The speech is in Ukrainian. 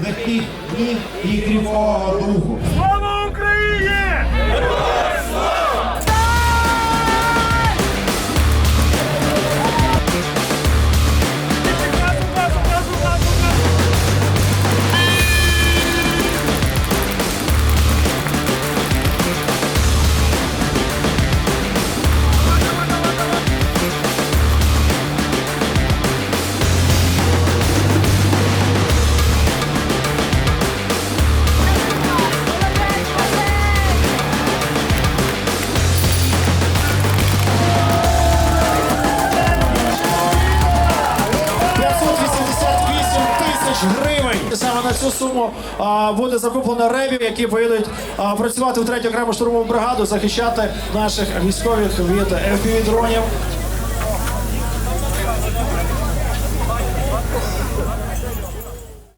Daqui Pit e Grifó Adulvo. Тисяч гривень. Саме на цю суму а, буде закуплено ревів, які поїдуть а, працювати в третю окрему штурмову бригаду, захищати наших військових від FPV-дронів